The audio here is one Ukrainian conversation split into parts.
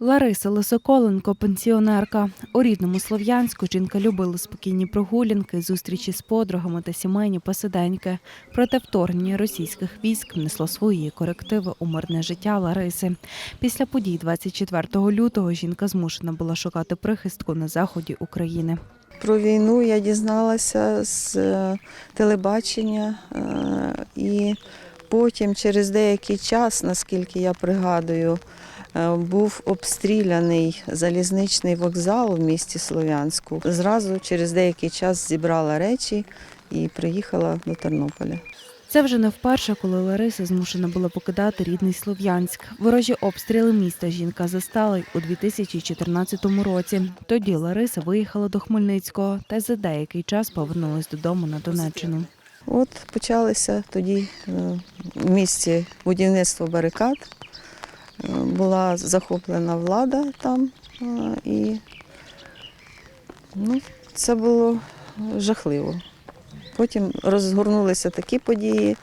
Лариса Лисоколенко, пенсіонерка. У рідному Слов'янську жінка любила спокійні прогулянки, зустрічі з подругами та сімейні посиденьки. Проте вторгнення російських військ внесло свої корективи у мирне життя Лариси. Після подій 24 лютого жінка змушена була шукати прихистку на заході України. Про війну я дізналася з е, телебачення е, і потім, через деякий час, наскільки я пригадую, е, був обстріляний залізничний вокзал в місті Слов'янську. Зразу через деякий час зібрала речі і приїхала до Тернополя. Це вже не вперше, коли Лариса змушена була покидати рідний Слов'янськ. Ворожі обстріли міста жінка застала й у 2014 році. Тоді Лариса виїхала до Хмельницького та за деякий час повернулась додому на Донеччину. От почалися тоді е, в місті будівництво барикад. Е, Була захоплена влада там е, і ну, це було жахливо. Потім розгорнулися такі події.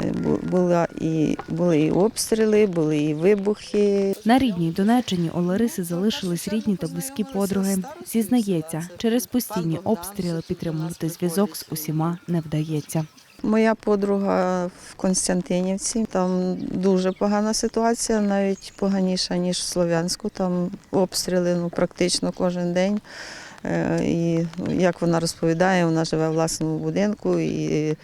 Е, бу- Була і, були і обстріли, були і вибухи. На рідній Донеччині у Лариси залишились рідні та близькі подруги. Зізнається, через постійні обстріли підтримувати зв'язок з усіма не вдається. Моя подруга в Константинівці. Там дуже погана ситуація, навіть поганіша, ніж в Слов'янську. Там обстріли ну, практично кожен день. Е, І як вона розповідає, вона живе в власному будинку і,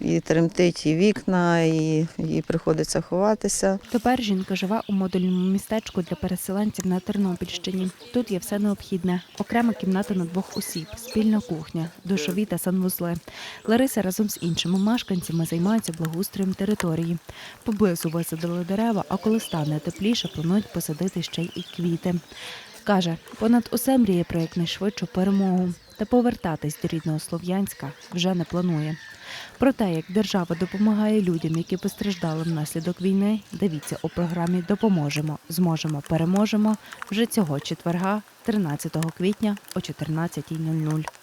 і тремтить і вікна, і їй приходиться ховатися. Тепер жінка живе у модульному містечку для переселенців на Тернопільщині. Тут є все необхідне: окрема кімната на двох осіб, спільна кухня, душові та санвузли. Лариса разом з іншими мешканцями займається благоустроєм території. Поблизу висадили дерева, а коли стане тепліше, планують посадити ще й квіти. Каже, понад усе мріє про якнайшвидшу перемогу. Та повертатись до рідного Слов'янська вже не планує. Про те, як держава допомагає людям, які постраждали внаслідок війни, дивіться у програмі Допоможемо, зможемо, переможемо вже цього четверга, 13 квітня о 14.00.